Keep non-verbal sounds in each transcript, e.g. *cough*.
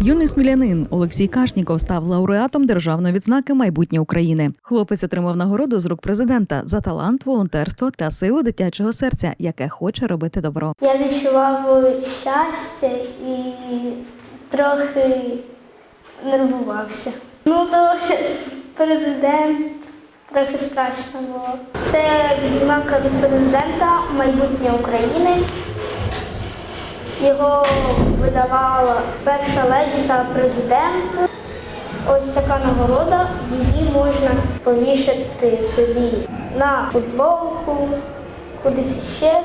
Юний смілянин Олексій Кашніков став лауреатом державної відзнаки майбутнє України. Хлопець отримав нагороду з рук президента за талант, волонтерство та силу дитячого серця, яке хоче робити добро. Я відчував щастя і трохи нервувався. Ну, трохи президент, трохи страшно було. Це відзнака від президента майбутнє України. Його видавала перша леді та президент. Ось така нагорода, її можна повішати собі на футболку, кудись ще.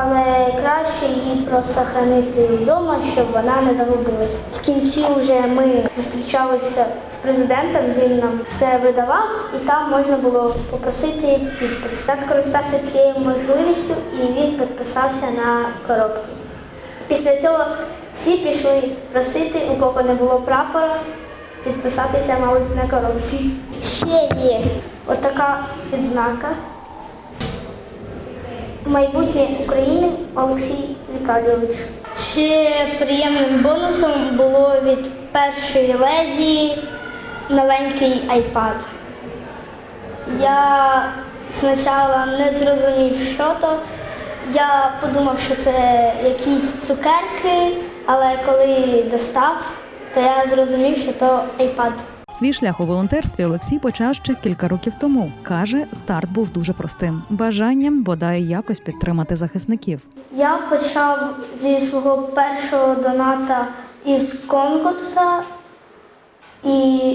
Але краще її просто хранити вдома, щоб вона не загубилась. В кінці вже ми зустрічалися з президентом, він нам все видавав, і там можна було попросити підпис. Я скористався цією можливістю і він підписався на коробці. Після цього всі пішли просити, у кого не було прапора, підписатися, мабуть, на коробці. Ще є отака відзнака. Майбутнє України Олексій Віталійович. Ще приємним бонусом було від першої леді новенький iPad. Я спочатку не зрозумів, що то. Я подумав, що це якісь цукерки, але коли достав, то я зрозумів, що то iPad. Свій шлях у волонтерстві Олексій почав ще кілька років тому. каже, старт був дуже простим бажанням бодай якось підтримати захисників. Я почав зі свого першого доната із конкурсу, і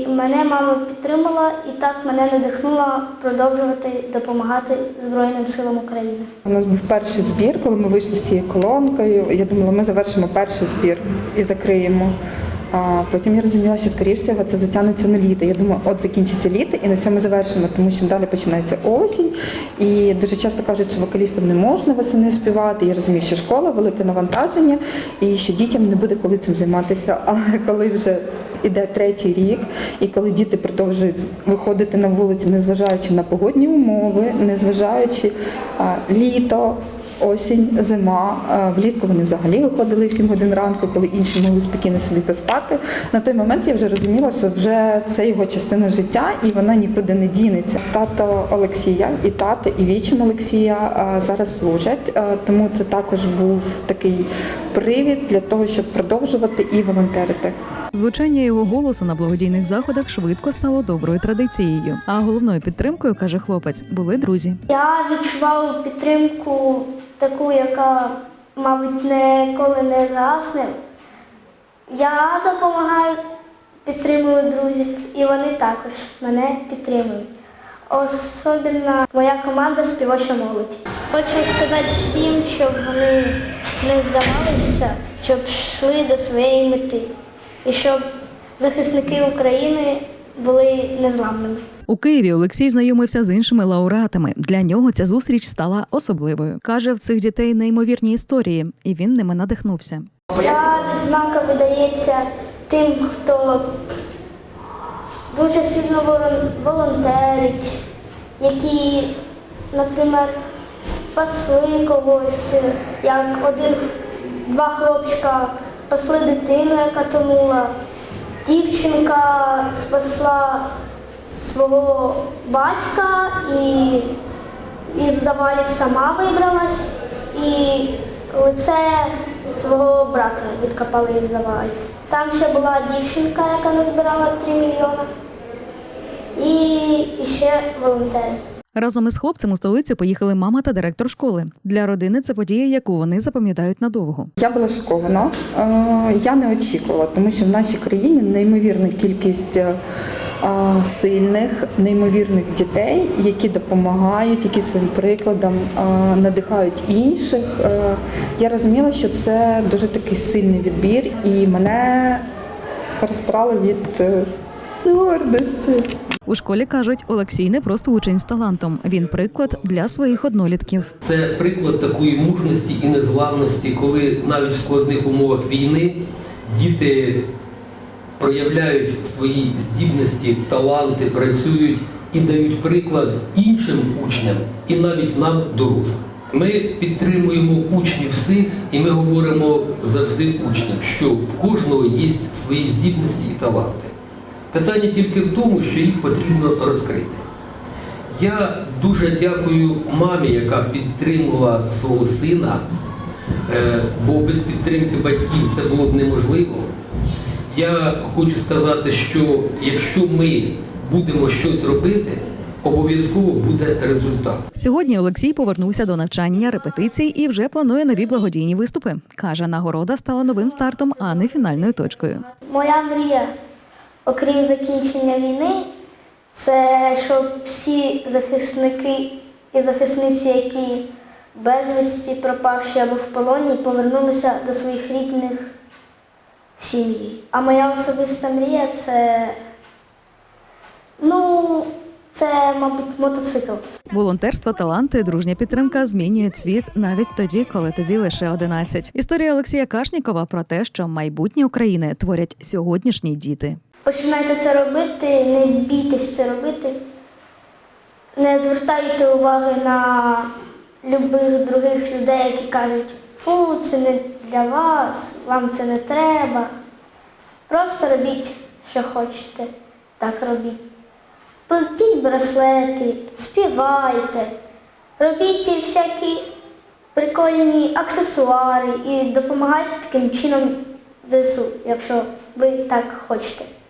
мене мама підтримала, і так мене надихнула продовжувати допомагати Збройним силам України. У нас був перший збір, коли ми вийшли з цією колонкою. Я думала, ми завершимо перший збір і закриємо. А потім я розуміла, що скоріш всього це затягнеться на літо. Я думаю, от закінчиться літо і на цьому завершимо, тому що далі починається осінь. І дуже часто кажуть, що вокалістам не можна восени співати. Я розумію, що школа велике навантаження і що дітям не буде коли цим займатися. *laughs* Але коли вже іде третій рік, і коли діти продовжують виходити на вулиці, незважаючи на погодні умови, незважаючи а, літо. Осінь, зима, влітку вони взагалі виходили в 7 годин ранку, коли інші могли спокійно собі поспати. На той момент я вже розуміла, що вже це його частина життя і вона нікуди не дінеться. Тато Олексія і тато, і вічим Олексія зараз служать, тому це також був такий привід для того, щоб продовжувати і волонтерити. Звучання його голосу на благодійних заходах швидко стало доброю традицією. А головною підтримкою, каже хлопець, були друзі. Я відчував підтримку таку, яка, мабуть, ніколи не згасне. Я допомагаю, підтримую друзів, і вони також мене підтримують. Особливо моя команда співоча молодь. Хочу сказати всім, щоб вони не здавалися, щоб йшли до своєї мети і щоб захисники України були незламними. У Києві Олексій знайомився з іншими лауреатами. Для нього ця зустріч стала особливою. каже, в цих дітей неймовірні історії, і він ними надихнувся. Ця відзнака видається тим, хто дуже сильно волон- волонтерить, які, наприклад, спасли когось, як один, два хлопчика спасли дитину, яка тонула, дівчинка спасла свого батька і із завалів сама вибралась і лице свого брата відкопали із завалів. Там ще була дівчинка, яка назбирала 3 мільйони. І, і ще волонтери. Разом із хлопцем у столицю поїхали мама та директор школи. Для родини це подія, яку вони запам'ятають надовго. Я була шокована. Е, Я не очікувала, тому що в нашій країні неймовірна кількість е, сильних, неймовірних дітей, які допомагають, які своїм прикладом надихають інших. Е, Я розуміла, що це дуже такий сильний відбір, і мене розпирало від е, гордості. У школі кажуть, Олексій не просто учень з талантом. Він приклад для своїх однолітків. Це приклад такої мужності і незламності, коли навіть в складних умовах війни діти проявляють свої здібності, таланти, працюють і дають приклад іншим учням, і навіть нам, дорослим. Ми підтримуємо учнів всіх, і ми говоримо завжди учням, що в кожного є свої здібності і таланти. Питання тільки в тому, що їх потрібно розкрити. Я дуже дякую мамі, яка підтримувала свого сина, е, бо без підтримки батьків це було б неможливо. Я хочу сказати, що якщо ми будемо щось робити, обов'язково буде результат. Сьогодні Олексій повернувся до навчання, репетицій і вже планує нові благодійні виступи. каже, нагорода стала новим стартом, а не фінальною точкою. Моя мрія, окрім закінчення війни, це щоб всі захисники і захисниці, які безвісті пропавші або в полоні, повернулися до своїх рідних сім'ї. А моя особиста мрія це, ну, це, мабуть, мотоцикл. Волонтерство, таланти, дружня підтримка змінюють світ навіть тоді, коли тобі лише 11. Історія Олексія Кашнікова про те, що майбутнє України творять сьогоднішні діти. Починайте це робити, не бійтесь це робити. Не звертайте уваги на любих других людей, які кажуть, фу, це не для вас, вам це не треба. Просто робіть, що хочете, так робіть. Плетіть браслети, співайте, робіть всякі прикольні аксесуари і допомагайте таким чином ЗСУ, якщо ви так хочете.